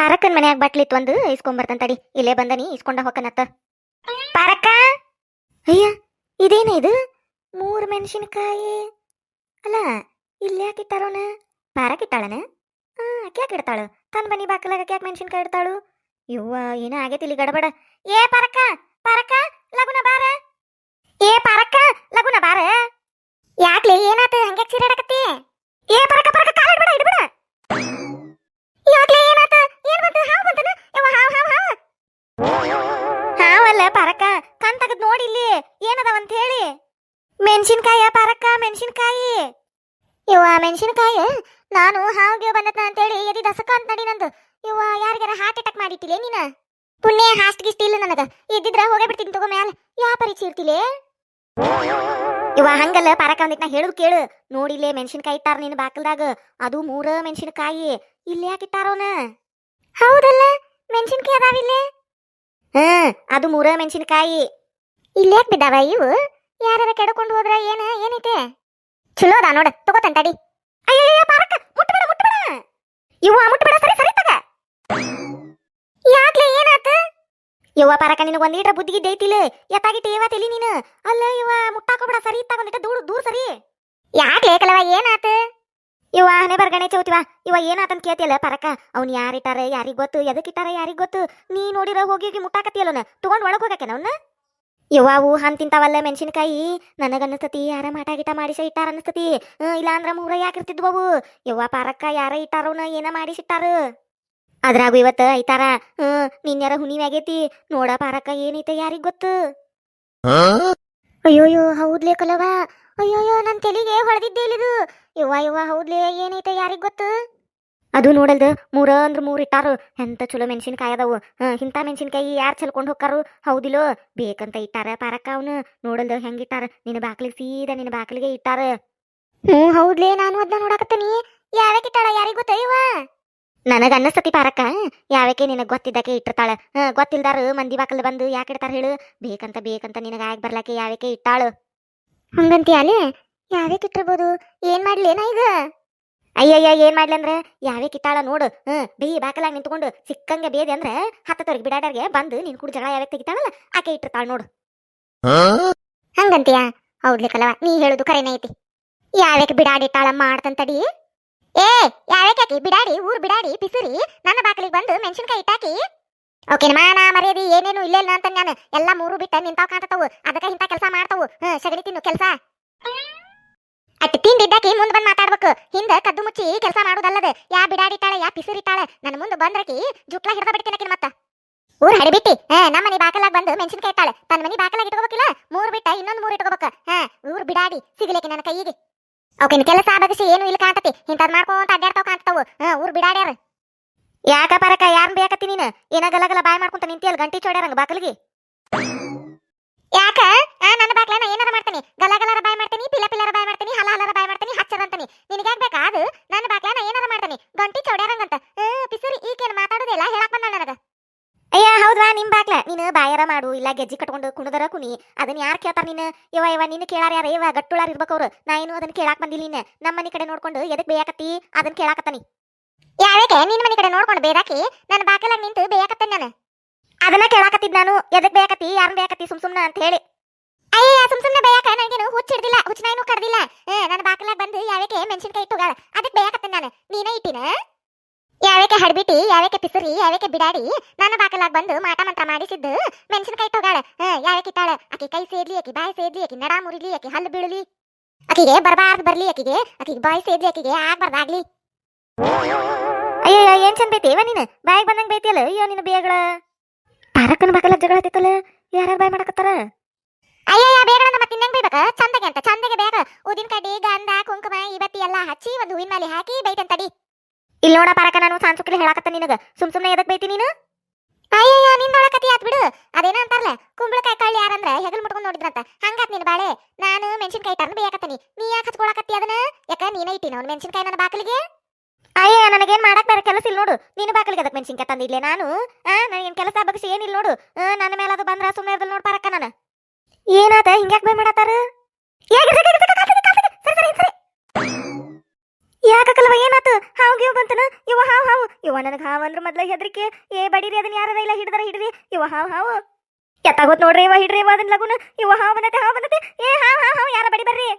ಪಾರಕ್ಕನ್ ಮನ್ಯಾಗ ಬಟ್ಲಿ ಒಂದು ಇಸ್ಕೊಂಬರ್ತಂತ ತಡಿ ಇಲ್ಲೇ ಬಂದನಿ ಇಸ್ಕೊಂಡ ಹೋಕನತ್ತ ಪಾರಕ್ಕ! ಅಯ್ಯ, ಇದೇನ ಇದು? ಮೂರು ಮೆಣಸಿನಕಾಯಿ. ಅಲ್ಲ, ಇಲ್ಲಿ ಯಾಕೆ ಇಟ್ಟಾರೋನ ಪಾರಕ್ ಇಟ್ಟಾಳನ? ಕ್ಯಾಕ್ ಇಡ್ತಾಳ? ತನ್ನ ಮನಿ ಬಾಕಲಾಗ ಕ್ಯಾಕ್ ಮೆಣಸಿನಕಾಯಿ ಇಡ್ತಾಳು? ಇವ್ವ ಏನ ಆಗೈತಿ ಇಲ್ಲಿ ಗಡಬಡ. ಏ, ಪಾರಕ್ಕ! ಪಾರಕ್ಕ, ಲಗುನ ಬಾರ. ಏ, ಪಾರಕ್ಕ, ಲಗುನ ಬಾರ. ಯಾಕ್ಲೆ, ಏನಾತ? ಹಂಗೆ ಚೀರಾಡಕತ್ತಿ? ಏ ಪರಕ ಮೆಣಸಿನ್ಕಾಯ ಪಾರಕ್ಕ ಮೆಣಸಿನ್ಕಾಯಿ. ಇವ ಮೆಣಸಿನ್ಕಾಯಿ? ನಾನು ಹಾವಿಗೆ ಬಂದತ್ತ ಅಂತೇಳಿ ಎದಿ ದಸಕ ಅಂತ ನಡಿ ನಂದು. ಇವ ಯಾರಿಗಾರ ಹಾರ್ಟ್ ಅಟ್ಯಾಕ್ ಮಾಡಿಟ್ಟಿಲೆ ನೀನ? ಪುಣ್ಯ ಹಾಸ್ಟ್ ಗಿಸ್ಟ್ ಇಲ್ಲ ನನಗ. ಇದ್ದಿದ್ರ ಹೋಗೇ ಬಿಡ್ತೀನಿ ತಗೋ ಮ್ಯಾಲ. ಯಾ ಪರೀಕ್ಷೆ ಇರ್ತಿಲೆ? ಇವ ಹಂಗಲ್ಲ ಪಾರಕ ಒಂದಿಟ್ ನಾ ಹೇಳುದು ಕೇಳು. ನೋಡಿಲ್ಲೇ ಮೆಣಸಿನ್ಕಾಯಿ ಇಟ್ಟಾರ ನಿನ್ನ ಬಾಕಲ್ದಾಗ. ಅದು ಮೂರ ಮೆಣಸಿನ್ಕಾಯಿ. ಇಲ್ಲಿ ಯಾಕೆ ಇಟ್ಟಾರವನ ಹೌದಲ್ಲ, ಮೆಣಸಿನ್ಕಾಯಿ ಅದಾವಿಲ್ಲೇ ಹ್ಮ್, ಅದು ಮೂರ ಮೆಣಸಿನ್ಕಾಯಿ. ಇಲ್ಲಿ ಯಾಕೆ ಬಿದ್ದಾವ ಇವು? ಯಾರ ಕೆಡಕೊಂಡು ಹೋದ್ರ ಏನ, ಏನೈತೆ? ಚಲೋ ಅದ ನೋಡ ತಗೋತನ್ ತಡಿ ಅಯ್ಯಯ್ಯ ಪಾರಕ ಮುಟ್ಟಬೇಡ ಮುಟ್ಟಬೇಡ ಇವ ಮುಟ್ಟಬೇಡ ಸರಿ ಸರಿ ತಗ. ಯಾಕ್ಲೆ ಏನಾತ? ಯವ್ವ ಪಾರಕ ನಿನಗೆ ಒಂದ್ ಲೀಟ್ರ್ ಬುದ್ಧಿಗೆ ಐತಿಲ್ಲ ಎತ್ತಾಗಿಟ್ಟು ಏವ ತಲಿ ನೀನು? ಅಲ್ಲ ಇವ ಮುಟ್ಟಾಕೋಬೇಡ, ಸರಿ ತಗೊಂಡಿಟ್ಟ ದೂರ ದೂರ ಸರಿ. ಯಾಕ್ಲೆ ಕಲವ, ಏನಾತ? ಇವ ಹನೆ ಬರ್ಗಣೆ ಚೌತಿವ ಇವ ಏನಾತಂತ ಕೇಳ್ತಿಯಲ್ಲ ಪರಕ ಅವ್ನು ಯಾರಿಟ್ಟಾರ, ಯಾರಿಗ್ ಗೊತ್ತು? ಎದಕ್ ಇಟ್ಟಾರ, ಯಾರಿಗ್ ಗೊತ್ತು? ನೀ ನೋಡಿರ ಹೋಗಿ ಹೋಗಿ ಮುಟ್ಟಾಕತಿಯಲ್ಲ ತಗೊಂಡ್ ಒಳಗ್ ಹೋಗಕ್ಕೆ ಅವನ್ನ ಇವ ಅವು ಹನ್ ತಿಂತಾವಲ್ಲ ಮೆಣಸಿನಕಾಯಿ? ನನಗನ್ನಿಸ್ತತಿ ಯಾರ ಮಾಟ ಗಿಟ ಮಾಡಿಸ ಇಟ್ಟಾರ ಅನಿಸ್ತತಿ ಇಲ್ಲ ಅಂದ್ರ ಮೂರ ಯಾಕಿರ್ತಿದ್ವವು ಯವ್ವ ಪಾರಕ್ಕ ಯಾರ ಇಟ್ಟಾರವ್ನ ಏನ ಮಾಡಿಸಿಟ್ಟಾರ? ಅದ್ರಾಗು ಇವತ್ತು ಐತಾರ ಹ್ಮ್ ನಿನ್ಯಾರ ಹುಣಿವಾಗೈತಿ ನೋಡ ಪಾರಕ್ಕ ಏನೈತೆ ಯಾರಿಗ್ ಗೊತ್ತು? ಅಯ್ಯೋಯ್ಯೋ ಹೌದ್ಲೇ ಕಲವ ಅಯ್ಯೋಯ್ಯೋ ನನ್ನ ತಲೆಗೆ ಹೊಡೆದಿದ್ದೆ ಇಲ್ಲಿದು. ಯವ್ವ ಯವ್ವ ಹೌದ್ಲೇ ಏನೈತೆ ಯಾರಿಗ್ ಗೊತ್ತು? ಅದು ನೋಡಲ್ದು ಮೂರ ಅಂದ್ರೆ ಮೂರ್ ಇಟ್ಟಾರು. ಎಂತ ಚಲೋ ಮೆಣಸಿನ್ಕಾಯಿ ಅದಾವು. ಇಂಥ ಮೆಣಸಿನ್ಕಾಯಿ ಯಾರು ಚಲ್ಕೊಂಡು ಹೋಕ್ಕಾರು? ಹೌದಿಲ್ಲೋ? ಬೇಕಂತ ಇಟ್ಟಾರ ಪಾರಕ್ಕ ಅವನು. ನೋಡಲ್ದು ಹೆಂಗಿಟ್ಟಾರ ನಿನ್ನ ಬಾಕ್ಲಿಗೆ ಸೀದಾ ನಿನ್ನ ಬಾಕ್ಲಿಗೆ ಇಟ್ಟಾರ. ಹ್ಞೂ, ಹೌದ್ಲೇ, ನಾನು ಅದನ್ನ ನೋಡಕತ್ತೀನಿ. ಯಾವ್ಯಾಕೆ ಇಟ್ಟಾಳ? ಯಾರಿಗ್ ಗೊತ್ತ ನನಗೆ ಅನ್ನಸ್ತತಿ ಪಾರಕ್ಕ. ಯಾವಕ್ಕೆ ನಿನಗ್ ಗೊತ್ತಿದ್ದಕ್ಕೆ ಇಟ್ಟಿರ್ತಾಳ? ಹ, ಗೊತ್ತಿಲ್ದಾರ ಮಂದಿ ಬಾಕಲ್ ಬಂದು ಯಾಕೆ ಇಡ್ತಾರ ಹೇಳು. ಬೇಕಂತ ಬೇಕಂತ ನಿನಗೆ ಆಗಿ ಬರ್ಲಾಕೆ ಯಾವಕ್ಕೆ ಇಟ್ಟಾಳು? ಹಂಗಂತೀಯ ಅಲ್ಲಿ ಯಾವಕ್ಕೆ ಇಟ್ಟಿರ್ಬೋದು? ಏನ್ ಏನ ಈಗ? ಅಯ್ಯಯ್ಯ ಏನ್ ಮಾಡ್ಲಿ ಅಂದ್ರೆ? ಯಾವೇ ಕಿತ್ತಾಳ ನೋಡು. ಹ್ಮ್ ಬೇಯಿ ಬಾಕಲಾಗಿ ನಿಂತ್ಕೊಂಡು ಸಿಕ್ಕಂಗೆ ಬೇದಿ ಅಂದ್ರೆ ಹತ್ತತ್ತವ್ರಿಗೆ ಬಿಡಾಡರ್ಗೆ ಬಂದು ನಿನ್ ಕೂಡ ಜಗಳ ಯಾವಕ್ಕೆ ತೆಗಿತಾಳಲ್ಲ ಆಕೆ ಇಟ್ಟಿರ್ತಾಳ ನೋಡು. ಹಂಗಂತೀಯ? ಹೌದ್ಲಿಕ್ಕಲ್ಲವ ನೀ ಹೇಳುದು ಕರೆನೇ ಐತಿ. ಬಿಡಾಡಿ ಬಿಡಾಡಿಟ್ಟಾಳ ಮಾಡ್ತಂತಡಿ? ಏ ಯಾವಕ್ಕೆ ಆಕಿ? ಬಿಡಾಡಿ ಊರ್ ಬಿಡಾಡಿ ಪಿಸುರಿ ನನ್ನ ಬಾಕಲಿಗೆ ಬಂದು ಮೆಣಸಿನ್ಕಾಯಿ ಇಟ್ಟಾಕಿ? ಓಕೆ ನಾ ಮರ್ಯಾದಿ ಏನೇನು ಇಲ್ಲ ಇಲ್ಲ ಅಂತ ನಾನು ಎಲ್ಲ ಮೂರು ಬಿಟ್ಟ ನಿಂತಾವ್ ಕಾಣ್ತಾವು ಅದಕ್ಕೆ ಇಂಥ ಕೆಲಸ ಮಾಡ್ತಾವು. ಹ್ಮ್ ಸಗಣಿ ತಿನ್ನು ಕೆಲಸ. ಅಟ್ ತಿಂದಿದ್ದಾಕಿ ಮುಂದೆ ಬಂದು ಮಾತಾಡ್ಬೇಕು. ಹಿಂದೆ ಕದ್ದು ಮುಚ್ಚಿ ಕೆಲಸ ಮಾಡೋದಲ್ಲದ ಯಾ ಬಿಡಾಡಿಟ್ಟಾಳೆ ಯಾ ಪಿಸಿರಿತಾಳೆ ನನ್ನ ಮುಂದೆ ಬಂದ್ರಕಿ ಜುಟ್ಲ ಹಿಡ್ದ ಬಿಡ್ತೀನಿ ಮತ್ತ. ಊರ್ ಹಡಿಬಿಟ್ಟಿ ಹಾ ನಮ್ಮ ಮನಿ ಬಾಕಲಾಗ ಬಂದು ಮೆಣಸಿನ್ಕಾಯಿ ಇಟ್ಟಾಳೆ. ತನ್ನ ಮನಿ ಬಾಕಲಾಗ ಇಟ್ಕೋಬೇಕಿಲ್ಲ ಮೂರ್ ಬಿಟ್ಟ ಇನ್ನೊಂದು ಮೂರ್ ಇಟ್ಕೋಬೇಕು. ಹಾ ಊರ್ ಬಿಡಾಡಿ ಸಿಗ್ಲಿಕ್ಕೆ ನನ್ನ ಕೈಗೆ. ಓಕೆ ಕೆಲಸ ಬಗಸಿ ಏನು ಇಲ್ಲ ಕಾಣ್ತತಿ ಇಂಥದ್ ಮಾಡ್ಕೊಂತ ಅಡ್ಡಾಡ್ತಾವ ಕಾಣ್ತಾವು. ಹಾ ಊರ್ ಬಿಡಾಡ್ಯಾರ. ಯಾಕ ಪರಕ ಯಾರನ್ ಬೇಕತ್ತಿ ನೀನು? ಏನ ಗಲಗಲ ಬಾಯ್ ಮಾಡ್ಕೊಂತ ನಿಂತಿಯಲ್ ಗಂಟಿ ಚೋಡ್ಯಾರಂಗ ಬಾಕಲಿಗೆ? ಯಾಕ? ಆ, ನನ್ನ ಬಾಕ್ಲ ನಾ ಏನಾರ ಮಾಡ್ತೀನಿ. ಗಲಗಲರ ಬಾಯ್ ಮಾಡ್ತೀನಿ ಪಿಲ ಪಿಲರ ಬಾಯ್ ಮಾಡ್ತೀನಿ ಹಲ ಹಲರ ಬಾಯ್ ಮಾಡ್ತೀನಿ ಹಚ್ಚರ ಅಂತೀನಿ ನಿನಗೆ ಬೇಕಾ ಅದು ನನ್ನ ಬಾಕ್ಲ ನಾ ಏನಾರ ಮಾಡ್ತೀನಿ ಗಂಟಿ ಚೌಡ್ಯಾರಂಗಂತ ಹ್ಮ್ ಪಿಸುರಿ ಈಕೇನು ಮಾತಾಡೋದಿಲ್ಲ ಹೇಳಕ್ ಬಂದ ನನಗ ಅಯ್ಯ ಹೌದಾ ನಿಮ್ ಬಾಕ್ಲ ನೀನು ಮಾಡು ಇಲ್ಲ ಗೆಜ್ಜಿ ಕಟ್ಕೊಂಡು ಕುಣದರ ಕುನಿ ಅದನ್ನ ಯಾರು ಕೇಳ್ತಾರ ನೀನು? ಇವ ಇವ ನಿನ್ನ ಕೇಳಾರ ಯಾರ? ಇವ ಗಟ್ಟುಳಾರ ಇರ್ಬೇಕು ಅವ್ರು ನಾ ಏನು ಅದನ್ನ ಕೇಳಾಕ ಬಂದಿಲ್ಲ ನೀನು. ನಮ್ಮ ಮನೆ ಕಡೆ ನೋಡ್ಕೊಂಡು ಎದಕ್ ಬೇಯಾಕತ್ತಿ? ಅದನ್ನ ಕೇಳಾಕತ್ತಾನಿ. ಯಾವಕ್ಕೆ ನಿನ್ನ ಮನೆ ಕಡೆ ನೋಡ್ಕೊಂಡು ಬೇದಾಕಿ? ನನ್ನ ಬಾಕಲಾಗ ನಿಂತು ಬೇಯಾಕತ್ತೇನೆ ನಾನು? ಅದನ್ನ ಕೇಳಾಕತ್ತಿದ್ ನಾನು. ಎದಕ್ ಬೇಯಾಕತ್ತಿ? ಯಾರನ್ನ ಬೇಯಾಕತ್ತಿ? ಸುಮ್ ಸುಮ್ನ ಅಂತ ಹೇಳಿ. ಅಯ್ಯ ಸುಮ್ ಸುಮ್ನೆ ಬೇಯಾಕ? ನನಗೇನು ಹುಚ್ಚ ಹಿಡ್ದಿಲ್ಲ ಹುಚ್ಚ ನಾಯಿನೂ ಕಡ್ದಿಲ್ಲ ನನ್ನ ಬಾಕಲಾಗ ಬಂದು ಯಾವಕ್ಕೆ ಮೆಣಸಿನ್ಕಾಯಿ ಇಟ್ಟುಗಾಳ? ಅದಕ್ಕೆ ಬೇಯಾಕತ್ತೇನೆ ನಾನು? ನೀನೇ ಇಟ್ಟಿನ? ಯಾವೇಕೆ ಹಡ್ಬಿಟ್ಟಿ ಯಾವಕ್ಕೆ ಪಿಸುರಿ ಯಾವಕ್ಕೆ ಬಿಡಾಡಿ? ನನ್ನ ಬಾಕಲಾಗ ಬಂದು ಮಾಟ ಮಂತ್ರ ಮಾಡಿಸಿದ್ದು. ಮೆಣಸಿನಕಾಯಿ ತೊಗಾಳ. ಯಾವೇಕೆ ತಾಳ ಆಕಿ ಕೈ ಸೇರ್ಲಿ ಆಕಿ ಬಾಯಿ ಸೇರ್ಲಿ ಆಕಿ ನಡ ಮುರಿಲಿ, ಆಕಿ ಹಲ್ಲು ಬೀಳಲಿ. ಆಕಿಗೆ ಬರಬಾರ್ದು ಬರ್ಲಿ, ಆಕಿಗೆ. ಆಕಿಗೆ ಬಾಯಿ ಸೇರ್ಲಿ ಆಕಿಗೆ ಆಗ್ಬಾರ್ದಾಗ್ಲಿ ಅಯ್ಯೋ ಏನ್ ಚಂದ ಬೈತೇವ ನೀನು? ಬಾಯಿಗೆ ಬಂದಂಗ ಬೈತಿಯಲ್ಲ? ಅಯ್ಯೋ, ನಿನ್ನ ಬೇಗಳ. ಪಾರಕ್ಕನ ಬಾಕಲ ಜಗಳ ಹತ್ತಿತ್ತಲ್ಲ? ಯಾರ್ಯಾರು ಬಾಯ್ ಮಾಡಕತ್ತಾರ? ಅಯ್ಯಯ್ಯ ಬೇಗಳನ್ನ ಮತ್ತೆ ಇನ್ನಂಗ್ ಬೈಬೇಕ? ಚಂದಗೆ ಅಂತ, ಚಂದಗೆ ಬೇಗ. ಉದಿನ ಕಡ್ಡಿ ಗಂಧ ಕುಂಕುಮ ಇವತ್ತಿ ಎಲ್ಲ ಹಚ್ಚಿ ಒಂದು ಹೂವಿನ ಮೇಲೆ ಹಾಕಿ ಬೈತಂತಡಿ. ಇಲ್ಲಿ ನೋಡ ಪಾರಕ, ನಾನು ಸಾನ್ಸುಕ್ಲಿ ಹೇಳಾಕತ್ತ ನಿನಗ. ಸುಮ್ ಸುಮ್ನೆ ಎದಕ್ ಬೈತಿ ನೀನು? ಅಯ್ಯಯ್ಯ ನೋಡಕತ್ತಿ ಆತ್ ಬಿಡು. ಅದೇನ ಅಂತಾರಲ್ಲ, ಕುಂಬಳಕಾಯಿ ಕಳ್ಳಿ ಯಾರಂದ್ರ ಹೆಗಲ್ ಮುಟ್ಕೊಂಡ್ ನೋಡಿದ್ರಂತ. ಹಂಗಾತ್ ನಿನ್ ಬಾಳೆ, ನಾನು ಮೆಣಸಿನ್ಕಾಯಿ ಟರ್ನ್ ಬೇಕತ್ತೀನಿ ನೀ ಯಾಕೆ ಹಚ್ಕೊಳಕತ್ತಿ ಅದನ್ನ? ಯಾಕ, ನೀನೇ ಇಟ್ಟಿನ ಅವ್ನ ಮೆಣಸಿನ್ಕಾಯಿ ನನ್ನ ಬಾಕಲಿಗೆ? ಅಯ್ಯ ನನಗೇನ್ ಮಾಡಕ್ ಬೇರೆ ಕೆಲಸ ಇಲ್ಲ ನೋಡು. ನೀನು ಬಾಕಲಿಗೆ ಅದಕ್ಕೆ ಮೆಣಸಿನ್ಕಾಯಿ ತಂದಿಲ್ಲ ನಾನು? ಆ ಏನ್ ಕೆಲಸ ಬಗ್ಸಿ ಏನಿಲ್ಲ ನೋಡು. ನನ್ನ ಮೇಲೆ ಅದು ಬಂದ್ರ ಸುಮ್ಮನೆ ಇರ್ದಲ್ ನೋಡ್ ಪಾರಕ್ಕ ನಾನು. ಏನಾತ, ಹಿಂಗ್ಯಾಕ್ ಬೈ ಮಾಡತ್ತಾರ ಏ, ಗಿರ್ಜ, ಗಿರ್ಜ, ಕಾಲ್ ತೆಗಿ, ಕಾಲ್ ತೆಗಿ. ಸರಿ, ಸರಿ, ಸರಿ. ಯಾಕಲ್ಲವ ಏನಾತು? ಹಾವು ಗೀವು ಬಂತನ? ಇವ ಹಾವು ಹಾವು. ಇವ ನನಗೆ ಹಾವು ಅಂದ್ರೆ ಮೊದ್ಲ ಹೆದರಿಕೆ. ಏ ಬಡೀರಿ ಅದನ್ನ ಯಾರ ಇಲ್ಲ, ಹಿಡಿದಾರ ಹಿಡ್ರಿ. ಇವ ಹಾವು ಹಾವು. ಎತ್ತಾಗೋತ್ ನೋಡ್ರಿ ಇವ, ಹಿಡ್ರಿ ಇವ ಅದನ್ನ ಲಗುನ. ಇವ ಹಾವು ಬಂದತೆ ಹಾವು ಬಂದತೆ. ಏ ಹಾವು ಹಾವು ಹಾವು, ಯಾರ ಬಡಿ ಬರ್ರಿ?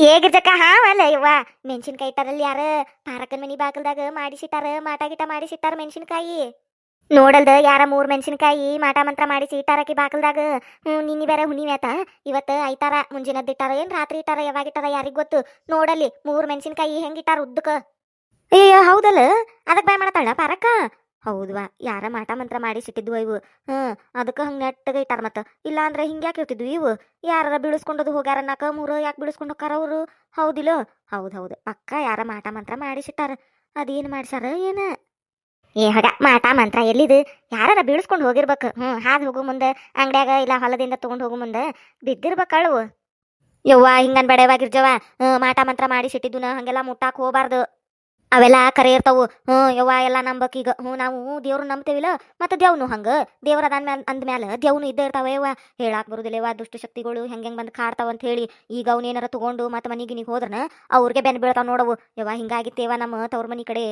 ಏಗಿರ್ಜಕ್ಕ ಹಾವಲ್ಲ ಇವ್ವ ಮೆಣಸಿನ್ಕಾಯಿ ಇಟ್ಟಾರಲ್ಲಿ ಯಾರ? ಪಾರಕನ್ ಮನಿ ಬಾಗಲ್ದಾಗ ಮಾಡಿಸಿಟ್ಟಾರ, ಮಾಟ ಗಿಟ ಮಾಡಿಸಿಟ್ಟಾರ ಮೆಣಸಿನ್ಕಾಯಿ. ನೋಡಲ್ದ ಯಾರ ಮೂರ್ ಮೆಣಸಿನಕಾಯಿ ಮಾಟ ಮಂತ್ರ ಮಾಡಿಸಿ ಇಟ್ಟಾರಕಿ ಬಾಕಲ್ದಾಗ? ಹ್ಞೂ ನಿನ್ನೆ ಬೇರೆ ಹುಣ್ಣಿಮೆ ಆತ. ಇವತ್ತು ಐತಾರ ಮುಂಜಿನದ್ದು ಇಟ್ಟಾರ. ಏನ್ ರಾತ್ರಿ ಇಟ್ಟಾರ ಯಾವಾಗ ಇಟ್ಟಾರ ಯಾರಿಗೆ ಗೊತ್ತು? ನೋಡಲ್ಲಿ ಮೂರ್ ಮೆಣಸಿನಕಾಯಿ ಹೆಂಗೆ ಇಟ್ಟಾರ ಉದ್ದಕ ಏಯ್ಯ ಹೌದಲ್ಲ? ಅದಕ್ಕೆ ಬಾಯ್ ಮಾಡತಾಳ ಪಾರಕ್ಕ? ಹೌದ್ವಾ ಯಾರ ಮಾಟ ಮಂತ್ರ ಮಾಡಿಸಿಟ್ಟಿದ್ವು ಇವು. ಹ್ಮ್ ಅದಕ್ಕೆ ಹಂಗೆ ನೆಟ್ಟಗೆ ಇಟ್ಟಾರ ಮತ್ತು. ಇಲ್ಲ ಅಂದ್ರೆ ಹಿಂಗ್ಯಾಕೆ ಇರ್ತಿದ್ವು ಇವು? ಯಾರ ಬೀಳಿಸ್ಕೊಂಡದು ಹೋಗ್ಯಾರ ನಾಕ ಮೂರು ಯಾಕೆ ಬೀಳಿಸ್ಕೊಂಡು ಹೋಗಾರ ಅವರು? ಹೌದಿಲ್ಲ? ಹೌದು ಹೌದು ಪಕ್ಕ ಯಾರ ಮಾಟ ಮಂತ್ರ ಮಾಡಿಸಿಟ್ಟಾರ ಅದೇನು ಮಾಡ್ಸಾರ ಏನ? ಏ, ಹಾಗ. ಮಾಟ ಮಂತ್ರ ಎಲ್ಲಿದು? ಯಾರಾರ ಬೀಳ್ಸ್ಕೊಂಡು ಹೋಗಿರ್ಬೇಕು. ಹ್ಞೂ ಹಾದು ಹೋಗು ಮುಂದೆ. ಅಂಗಡ್ಯಾಗ ಇಲ್ಲ ಹೊಲದಿಂದ ತೊಗೊಂಡು ಹೋಗು ಮುಂದೆ. ಬಿದ್ದಿರ್ಬೇಕಳು ಯವ್ವ ಹಿಂಗನ್ ಬೆಳೆವಾಗಿರ್ಜವ ಮಾಟ ಮಂತ್ರ ಮಾಡಿ ಸಿಟ್ಟಿದುನ ಹಂಗೆಲ್ಲ ಮುಟ್ಟಾಕ್ ಹೋಗ್ಬಾರ್ದು. ಅವೆಲ್ಲ ಕರೆ ಇರ್ತಾವು ಹ್ಞೂ, ಯವ್ವ, ಎಲ್ಲ ಈಗ. ಹ್ಞೂ, ನಾವು ದೇವ್ರು ನಂಬ್ತೇವಿಲ್ಲ. ಮತ್ತೆ ದೇವ್ನು ಹಂಗ. ದೇವ್ರ ಅದಾನ್ ಮ್ಯಾಲ, ಅಂದ್ಮ್ಯಾಲ ದೇವ್ನು ಇದ್ದೇ ಇರ್ತಾವ ಯವ್ವ. ಹೇಳಾಕ್ ಬರುದಿಲ್ಲವ್ವ, ದುಷ್ಟ ಶಕ್ತಿಗಳು ಹೆಂಗ್ ಬಂದು ಕಾಡ್ತಾವ ಅಂತ ಹೇಳಿ ಈಗ ಅವನೇನಾರ ತಗೊಂಡು ಮತ್ತೆ ನೀವು ಹೋದ್ರನ ಅವ್ರಿಗೆ ಬೆನ್ ಬೀಳ್ತಾವ ನೋಡವು. ಯವ್ವ ಹಿಂಗಾಗಿತ್ತೇವ ನಮ್ಮ ತವ್ರ ಮನಿ ಕಡೆ.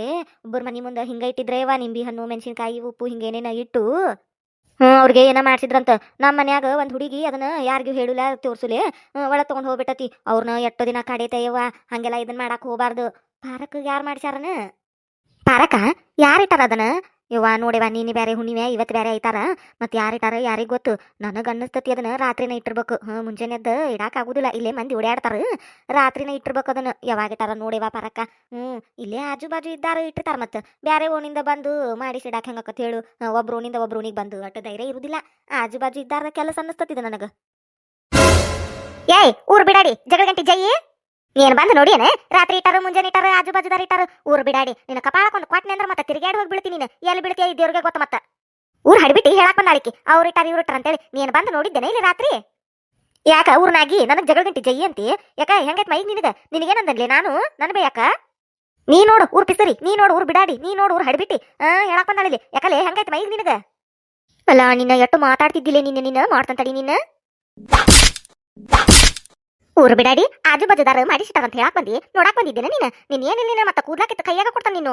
ಒಬ್ಬರ ಮನಿ ಮುಂದೆ ಹಿಂಗ ಯವ್ವ, ನಿಂಬಿ ಹಣ್ಣು, ಮೆಣಸಿನಕಾಯಿ, ಉಪ್ಪು ಹಿಂಗೇನೇನ ಇಟ್ಟು ಹ್ಞೂ, ಅವ್ರಿಗೆ ಏನ ಮಾಡ್ಸಿದ್ರಂತ. ನಮ್ಮ ಮನ್ಯಾಗ ಒಂದು ಹುಡುಗಿ ಅದನ್ನ ಯಾರಿಗೂ ಹೇಳಿಲ್ಲ, ತೋರ್ಸುಲೆ. ಒಳಗೆ ತೊಗೊಂಡು ಹೋಗ್ಬಿಟ್ಟತಿ. ಅವ್ರನ್ನ ಎಷ್ಟೋ ದಿನ ಕಡೀತೇಯವ್ವ ಹಂಗೆಲ್ಲ ಇದನ್ನ ಮಾಡಾಕ್ ಹೋಗ್ಬಾರ್ದು. ಪಾರಕ್ ಯಾರು ಮಾಡ್ಸ್ಯಾರನ? ಪಾರಕ ಯಾರಿಟ್ಟಾರ ಅದನ್ನ? ಯವ್ವ ನೋಡಿವ ನೀನು ಬೇರೆ ಹುಣ್ಣಿಮೆ, ಇವತ್ತು ಬೇರೆ ಐತಾರ. ಮತ್ತೆ ಯಾರಿಟ್ಟಾರ ಯಾರಿಗೆ ಗೊತ್ತು? ನನಗೆ ಅನ್ನಿಸ್ತತಿ ಅದನ್ನ ರಾತ್ರಿನ ಇಟ್ಟಿರ್ಬೇಕು ಹಾಂ ಇಡಾಕ ಆಗುದಿಲ್ಲ. ಇಲ್ಲೇ ಮಂದಿ ಓಡಾಡ್ತಾರ ರಾತ್ರಿನ ಇಟ್ಟಿರ್ಬೇಕು ಅದನ್ನ. ಯಾವಾಗ ಇಟ್ಟಾರ ನೋಡಿವ ಪಾರಕ್ಕ. ಹ್ಞೂ ಇಲ್ಲೇ ಆಜು ಬಾಜು ಇದ್ದಾರ ಇಟ್ಟಿರ್ತಾರ ಮತ್ತೆ. ಬ್ಯಾರೆ ಓಣಿಂದ ಬಂದು ಮಾಡಿಸಿ ಇಡಾಕ ಹೆಂಗಕ್ಕತ್ ಹೇಳು. ಒಬ್ರು ಓಣಿಂದ ಒಬ್ರು ಓಣಿಗೆ ಬಂದು ಅಟ್ಟು ಧೈರ್ಯ ಇರುದಿಲ್ಲ. ಆಜು ಬಾಜು ಇದ್ದಾರ ಕೆಲಸ ಅನ್ನಿಸ್ತತಿದ ನನಗ. ಏಯ್, ಊರ್ ಬಿಡಾಡಿ. ಜಗಳ ಗಂಟೆ ಜೈ. ನೀನ್ ಬಂದು ನೋಡಿಯೇನೆ? ರಾತ್ರಿ ಇಟ್ಟಾರ, ಮುಂಜಾನೆ ಇಟ್ಟಾರ ಆಜು ಬಾಜುದಾರ ಇಟ್ಟಾರ. ಊರ್ ಬಿಡಾಡಿ. ನಿನ್ನ ಕಪಾಳಕ್ಕೊಂದು ಕ್ವಾಟ್ನೆ ಅಂದ್ರೆ ಮತ್ತೆ ತಿರುಗಾಡಿ ಹೋಗಿ ಬಿಡ್ತೀನಿ ನೀನು. ಎಲ್ಲಿ ಬೀಳ್ತೀಯ ಈ ದೇವ್ರಿಗೆ ಗೊತ್ತ ಮತ್ತೆ. ಊರ್ ಹಡಿಬಿಟ್ಟು ಹೇಳಕ್ ಬಂದಾಳಿಕೆ. ಅವ್ರು ಇಟ್ಟಾರ, ಇವ್ರು ಇಟ್ಟಾರ ಅಂತೇಳಿ ನೀನ್ ಬಂದು ನೋಡಿದ್ದೇನೆ ಇಲ್ಲಿ ರಾತ್ರಿ? ಯಾಕ ಊರ್ನಾಗಿ ನನಗೆ ಜಗಳ ಗಂಟಿ ಜೈ ಅಂತಿ? ಯಾಕ ಹೆಂಗೈತ್ ಮೈ ನಿನಗ? ನಿನಗೇನಂದಲ್ಲಿ ನಾನು? ನನ್ ಬೇಯಾಕ ನೀ ನೋಡು ಊರ್ ಪಿಸರಿ ನೀ ನೋಡು ಊರ್ ಬಿಡಾಡಿ, ನೀ ನೋಡು ಊರ್ ಹಡ್ಬಿಟ್ಟಿ. ಆ, ಹೇಳಕ್ ಬಂದಾಳಿಲಿ ಯಾಕಲೆ ಹೆಂಗೈತ್ ಮೈ ನಿನಗ? ಅಲ್ಲ, ನಿನ್ನ ಎಟ್ಟು ಮಾತಾಡ್ತಿದ್ದಿಲ್ಲ ನಿನ್ನ ನಿನ್ನ ಮಾಡ್ತಂತಡಿ ನಿನ್ನ ಊರು ಬಿಡಾಡಿ, ಆಜು ಬಾಜುದಾರ ಮಾಡಿಸಿಟ್ಟಾರ ಅಂತ ಹೇಳಕ್ ಬಂದಿ. ನೋಡಕ್ ಬಂದಿದ್ದೇನೆ ನೀನು. ನೀನ್ ಏನಿಲ್ಲ ನೀನು ಮತ್ತೆ ಕೂದ್ಲಾಕಿತ್ತ ಕೈಯಾಗ ಕೊಡ್ತಾನ ನೀನು?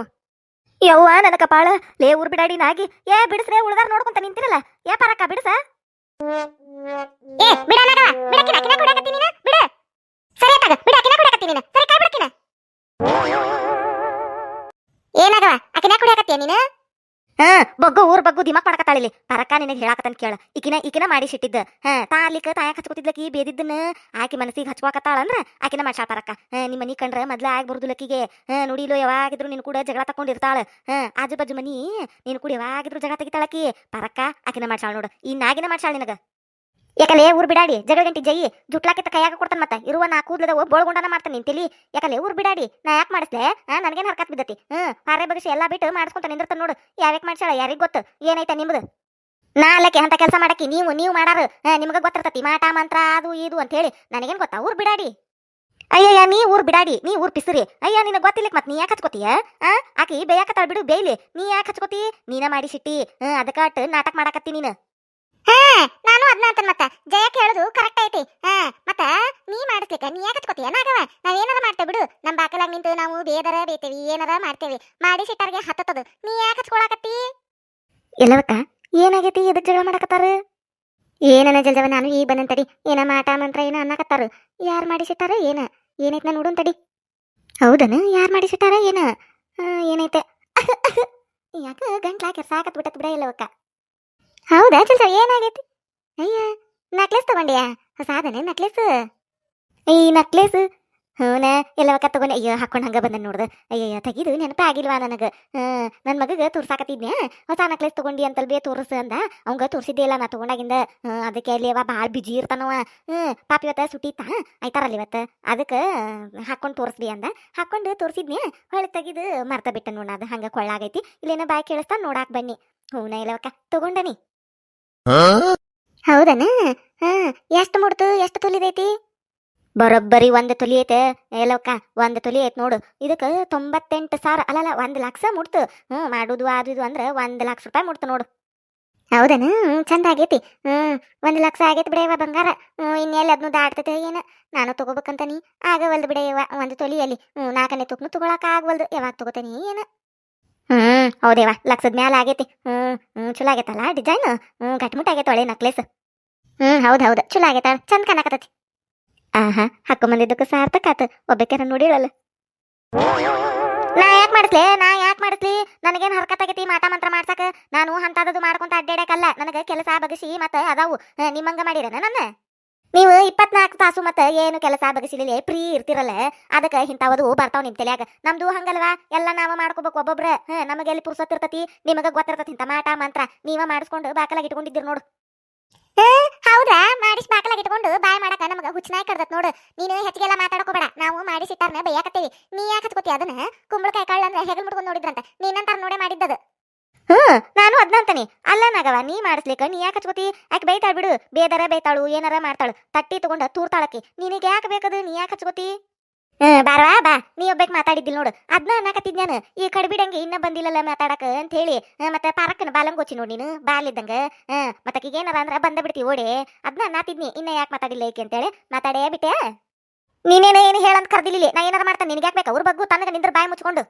ಯವ್ವ ನನ್ನ ಕಪಾಳ ಲೇ ಊರ್ ಬಿಡಾಡಿ, ನಾಗಿ. ಏ, ಬಿಡಿಸ್ರೆ, ಉಳ್ದಾರ ನೋಡ್ಕೊಂತ ನಿಂತಿರಲ್ಲ. ಏ, ಪರಕ, ಬಿಡಸ. ಏ ಬಿಡನಗ ಬಿಡಕಿನ ಕಿನ ಬಗ್ಗು ಊರ್ ಬಗ್ಗು ದಿಮಾಕ್ ಮಾಡಕತ್ತಾಳಿಲಿ ಪರಕ ನಿನಗೆ ಹೇಳಾಕತ್ತಂತ ಕೇಳ. ಈಕಿನ ಈಕಿನ ಮಾಡಿಸಿಟ್ಟಿದ್ದ ಹಾ, ತಾ ಅಲ್ಲಿಕ ತಾಯಾಕ ಹಚ್ಕೊತಿದ್ಲಕಿ ಬೇದಿದ್ದನ್ನ ಆಕಿ ಮನಸ್ಸಿಗೆ ಹಚ್ಕೋಕತ್ತಾಳ ಅಂದ್ರ ಆಕಿನ ಮಾಡ್ಸಾಳ ಪರಕ. ನಿಮ್ಮ ಮನಿ ಕಂಡ್ರ ಮೊದ್ಲ ಆಗಿ ಲಕ್ಕಿಗೆ ಹಾ, ನೋಡಿಲು ಯಾವಾಗಿದ್ರು ನಿನ್ ಕೂಡ ಜಗಳ ತಕೊಂಡಿರ್ತಾಳ ಹಾ, ಆಜು ಬಾಜು ಮನಿ ನಿನ್ ಕೂಡ ಯಾವಾಗಿದ್ರು ಜಗಳ ತೆಗಿತಾಳಕಿ ಪರಕ ಆಕಿನ ಮಾಡ್ಸಾಳ ನೋಡು. ಈ ನಾಗಿನ ಮಾಡ್ಸಾಳ ನಿನಗ. ಯಾಕಲೆ ಊರ್ ಬಿಡಾಡಿ, ಜಗಳ ಗಂಟಿ ಜೈ ಜುಟ್ಲಾಕಿತ್ತ ಕೈಯಾಗ ಕೊಡ್ತಾನ ಮತ್ತ. ಇರುವ ನಾ ಕೂದ್ಲದ ಬೋಳ್ಗೊಂಡನ ಮಾಡ್ತಾನೆ ನಿಂತಿಲಿ ಯಾಕಲೆ ಊರ್ ಬಿಡಾಡಿ, ನಾ ಯಾಕೆ ಮಾಡಿಸ್ಲೆ? ಹಾ ಹರಕತ್ ಹರ್ಕತ್ ಬಿದ್ದತಿ? ಹ್ಮ್ ಪಾರೆ ಬಗಸಿ ಎಲ್ಲಾ ಬಿಟ್ಟು ಮಾಡಿಸ್ಕೊಂತ ನಿಂದಿರ್ತಾನ ನೋಡು. ಯಾವ್ಯಾಕೆ ಮಾಡ್ಸಾಳ ಯಾರಿಗ್ ಗೊತ್ತು? ಏನೈತ ನಿಮ್ದು? ನಾ ಅಲ್ಲಕ್ಕೆ ಅಂತ ಕೆಲಸ ಮಾಡಕ್ಕೆ ನೀವು ನೀವು ಮಾಡಾರು. ನಿಮ್ಗೆ ಗೊತ್ತಿರ್ತತಿ, ಮಾಟ, ಮಂತ್ರ, ಅದು, ಇದು ಅಂತ ಹೇಳಿ ನನಗೇನ್ ಗೊತ್ತಾ, ಊರ್ ಬಿಡಾಡಿ? ಅಯ್ಯಯ್ಯ, ನೀ ಊರ್ ಬಿಡಾಡಿ, ನೀ ಊರ್ ಪಿಸ್ರಿ. ಅಯ್ಯ, ನಿನಗೆ ಗೊತ್ತಿಲ್ಲಕ್ಕೆ ಮತ್ತೆ ನೀ ಯಾಕೆ ಹಚ್ಕೋತೀಯ? ಆ, ಆಕಿ ಬೇಯಾಕತ್ತಾಳ ಬಿಡು, ಬೇಯ್ಲಿ. ನೀ ಯಾಕೆ ಹಚ್ಕೋತಿ? ನೀನ ಮಾಡಿ ಸಿಟ್ಟಿ. ಹ್ಮ್ ಅದಕ್ಕಾಟ್ ನಾಟಕ ಮಾಡಾಕತ್ತಿ ನೀನು. ಹಾ, ನಾನು ಹೇಳುದು ಕರೆಕ್ಟ್ ಐತಿ. ಹಾ, ಮತ್ತ ನೀ ಮಾಡಿಸ್ಲಿಕ್ಕೆ, ನೀ ಯಾಕೆ ಹಚ್ಕೋತೀಯ ನಾಗವ ನಾವ್ ಏನಾರ ಮಾಡ್ತೇವೆ ಬಿಡು. ನಮ್ಮ ಬಾಕಲಾಗ ನಿಂತು ನಾವು ಬೇದರ ಬೇತೇವಿ, ಏನಾರ ಮಾಡ್ತೇವಿ. ಮಾಡಿ ಸಿಟ್ಟಾರ್ಗೆ ಹತ್ತತದು ನೀ ಯಾಕೆ ಹಚ್ಕೊಳಕತ್ತಿ? ಎಲ್ಲವಕ್ಕ, ಏನಾಗೈತಿ? ಎದಕ್ ಜಗಳ ಮಾಡಕತ್ತಾರ? ಏನನ ಜಲ್ಜವ ನಾನು ಈಗ ಬಂದಂತಡಿ ಏನ ಮಾಟ, ಮಂತ್ರ, ಏನ ಅನ್ನಕತ್ತಾರ? ಯಾರ್ ಮಾಡಿಸಿಟ್ಟಾರ ಏನ? ಏನೈತೆ ನಾ ನೋಡುನ್ ತಡಿ. ಹೌದನ? ಯಾರ್ ಮಾಡಿಸಿಟ್ಟಾರ ಏನ? ಏನೈತೆ? ಯಾಕ ಗಂಟ್ಲಾಕಿ ಸಾಕತ್ ಬಿಟ್ಟತ್ ಬಿಡ ಇಲ್ಲವಕ್ಕ ಹೌದಾ ಜಲ್ಜವ ಏನಾಗೈತಿ? ಅಯ್ಯ ನಕ್ಲೆಸ್ ತಗೊಂಡ್ಯಾ? ಹೊಸಾದನೆ ನಕ್ಲೆಸ್ ಈ ನಕ್ಲೆಸ್ ಹೂನ ಎಲ್ಲವಕ್ಕ ತಗೊಂಡೆ ಅಯ್ಯೋ, ಹಾಕೊಂಡ್ ಹಂಗ ಬಂದ ನೋಡ್ದ. ಅಯ್ಯಯ್ಯ, ತೆಗಿದು ನೆನಪ ಆಗಿಲ್ವಾ ನನಗ ನನ್ನ ಮಗಗ ತೋರ್ಸಾಕತ್ತಿದ್ನ್ಯಾ? ಹೊಸ ನಕ್ಲೆಸ್ ತಗೊಂಡಿ ಅಂತಲ್ ಬೇ ತೋರ್ಸ ಅಂದ. ಅವಂಗ ತೋರಿಸಿದ್ದೇ ಇಲ್ಲ ನಾ ತಗೊಂಡಾಗಿಂದ. ಅದಕ್ಕೆ ಅಲ್ಲಿ ಅವ ಭಾಳ ಬಿಜಿ ಇರ್ತಾನವ ಹ್ಮ್ ಪಾಪ ಇವತ್ತ ಸುಟ್ಟಿತ್ತ ಆಯ್ತಾರಲ್ಲ ಇವತ್ತ? ಅದಕ್ಕೆ ಹಾಕೊಂಡು ತೋರಿಸ್ಬಿ ಅಂದ. ಹಾಕೊಂಡು ತೋರಿಸಿದ್ನೆ ಹೊಳೆ ತೆಗಿದು ಮರ್ತ ಬಿಟ್ಟ ನೋಡ ಅದು. ಹಂಗ ಕೊಳ್ಳಾಗೈತಿ. ಇಲ್ಲೇನ ಬಾಯ್ ಕೇಳಿಸ್ತಾ ನೋಡಾಕ ಬನ್ನಿ. ಹೂನ ಇಲ್ಲವಕ್ಕ ತಗೊಂಡನಿ. ಹೌದನ? ಹಾ, ಎಷ್ಟು ಮುಡ್ತು ಎಷ್ಟು ತೊಲಿದೈತಿ ಬರೋಬ್ಬರಿ ಒಂದು ತೊಲಿ ಐತೆ. ಎಲ್ಲವಕ್ಕ ಒಂದು ತೊಲಿ ಐತೆ ನೋಡು. ಇದಕ್ಕೆ ತೊಂಬತ್ತೆಂಟು ಸಾವಿರ ಅಲ್ಲಲ್ಲ, ಒಂದು ಲಕ್ಷ ಮುಡ್ತು ಹ್ಞೂ ಮಾಡೋದು ಅದು ಇದು ಅಂದ್ರೆ ಒಂದು ಲಕ್ಷ ರೂಪಾಯಿ ಮುಡ್ತು ನೋಡು. ಹೌದನ? ಚಂದ ಆಗೈತಿ. ಹ್ಞೂ ಒಂದು ಲಕ್ಷ ಆಗೈತಿ ಬಿಡೆಯವ ಬಂಗಾರ. ಹ್ಞೂ ಇನ್ನೆಲ್ಲ ಅದನ್ನು ದಾಟ್ತೈತೆ ಏನು? ನಾನು ತಗೋಬೇಕಂತ ನೀ. ಆಗವಲ್ದು ಬಿಡೆಯವ ಒಂದು ತೊಲಿಯಲ್ಲಿ. ಹ್ಞೂ ನಾಲ್ಕನೇ ತುಕ್ನು ತಗೊಳಕ ಆಗವಲ್ದು. ಯಾವಾಗ ತಗೋತಾನಿ ಏನು? ಹ್ಞೂ ಹೌದೇವ ಲಕ್ಷದ ಮ್ಯಾಲ ಆಗೈತಿ. ಹ್ಮ್ ಹ್ಮ್, ಚಲೋ ಆಗೈತಲ್ಲ ಡಿಸೈನ್? ಹ್ಮ್ ಗಟ್ಮುಟ್ ಆಗೈತೆ ಒಳ್ಳೆ ನಕ್ಲೆಸ್ ಹ್ಮ್, ಹೌದು ಹೌದು, ಚಲೋ ಆಗೈತ ಚಂದ ಕಾಣಕತ್ತೈತಿ. ಆಹಾ ಹಾಕೊಂಬಂದಿದ್ದಕ್ಕೆ ಸಾರ್ಥಕ ಆತು ಒಬ್ಬಕ್ಯಾರ ನೋಡಿರಲ್ಲ. ನಾ ಯಾಕೆ ಮಾಡಿಸ್ಲೆ, ನಾ ಯಾಕೆ ಮಾಡಿಸ್ಲಿ? ನನಗೇನು ಹರ್ಕತ್ ಆಗೈತಿ ಮಾಟ ಮಂತ್ರ ಮಾಡ್ಸಕ? ನಾನು ಅಂತದದು ಮಾಡ್ಕೊಂತ ಅಡ್ಡಾಡಕಲ್ಲ ನನಗೆ ಕೆಲಸ ಬಗಸಿ ಮತ್ತೆ ಅದಾವು. ನಿಮ್ಮಂಗ ಮಾಡಿರೇನ ನನ್ನ? ನೀವು ಇಪ್ಪತ್ನಾಲ್ಕು ತಾಸು ಮತ್ತೆ ಏನು ಕೆಲಸ ಬಗಸಿಲಿ ಫ್ರೀ ಇರ್ತಿರಲ್ಲ? ಅದಕ್ಕೆ ಇಂಥವದು ಬರ್ತಾವ ನಿಮ್ಮ ತಲೆಯಾಗ. ನಮ್ದು ಹಂಗಲ್ವಾ? ಎಲ್ಲ ನಾವ ಮಾಡ್ಕೋಬೇಕು ಒಬ್ಬೊಬ್ರ. ಹಾ, ನಮಗೆ ಎಲ್ಲಿ ಪುರ್ಸತ್ ಇರ್ತತಿ? ನಿಮಗ ಗೊತ್ತಿರ್ತತಿ ಇಂಥ ಮಾಟ, ಮಂತ್ರ. ನೀವ ಮಾಡಿಸ್ಕೊಂಡು ಬಾಕಲಾಗಿ ಇಟ್ಕೊಂಡಿದ್ದೀರಿ ನೋಡು. ಹೌದಾ ಮಾಡಿಸ್ ಬಾಕಲಾಗಿ ಇಟ್ಕೊಂಡು ಬಾಯ್ ಮಾಡಕ ನಮಗ ಹುಚ್ಚನಾಯಿ ಕಡ್ದತ್ ನೋಡು. ನೀನು ಹೆಚ್ಚಿಗೆಲ್ಲ ಮಾತಾಡ್ಕೋಬೇಡ ನಾವು ಮಾಡಿಸಿಟ್ಟಾರ್ನ ಬೈಯಾಕತ್ತೀವಿ. ನೀ ಯಾಕೆ ಹತ್ಕೋತಿ ಅದನ್ನ? ಕುಂಬಳಕಾಯಿ ಕಾಳು ಅಂದ್ರೆ ಹೆಗಲ್ ಮುಟ್ಕೊಂಡು ನೋಡಿದ್ರಂತ. ನೀನಂತಾರ ನೋಡೇ ಮಾಡಿದ್ದದು. ಹ್ಮ್, ನಾನು ಅದ್ನಂತಾನೆ ಅಲ್ಲ ನಾಗವ ನೀ ಮಾಡಿಸ್ಲಿಕ್ಕ ನೀ ಯಾಕೆ ಹಚ್ಕೋತಿ? ಯಾಕೆ ಬೈತಾಳ ಬಿಡು. ಬೇದರ ಬೈತಾಳು ಏನಾರ ಮಾಡ್ತಾಳು. ತಟ್ಟಿ ತಗೊಂಡ ತೂರ್ತಾಳಕ್ಕೆ. ನಿನಗೆ ಯಾಕೆ ಬೇಕದು ನೀ ಯಾಕೆ ಹಚ್ಕೋತಿ? ಹ್ಮ್, ಬಾರವಾ, ಬಾ. ನೀ ಒಬ್ಬಕ್ ಮಾತಾಡಿದ್ದಿಲ್ ನೋಡು. ಅದ್ನ ಅನ್ನಕತ್ತಿದ್ ನಾನು. ಈ ಕಡ್ಬಿಡಂಗೆ ಇನ್ನ ಬಂದಿಲ್ಲಲ್ಲ ಮಾತಾಡಕ ಅಂತ ಹೇಳಿ ಮತ್ತೆ ಪಾರಕ್ಕನ ಬಾಲಂಗೋಚಿ ನೋಡಿ ನೀನು, ಬಾಲಿದ್ದಂಗ. ಹ್ಮ್, ಮತ್ತೆ ಏನಾರ ಅಂದ್ರ ಬಂದ ಬಿಡ್ತಿ, ಓಡಿ. ಅದ್ನ ನಾತಿದ್ನಿ ಇನ್ನ ಯಾಕೆ ಮಾತಾಡಿಲ್ಲ ಏಕೆ ಅಂತೇಳಿ. ಮಾತಾಡೇ ಬಿಟ್ಟೆ. ನೀನೇನು ಏನು ಹೇಳಂತ ಕರ್ದಿಲ್ಲ ನಾ ಏನಾರ ಮಾಡ್ತಾನೆ. ನಿನಗೆ ಯಾಕೆ ಬೇಕು? ಅವ್ರ ಬಗ್ಗು ತನಗ ನಿಂದ್ರ ಬಾಯಿ ಮುಚ್ಕೊಂಡು.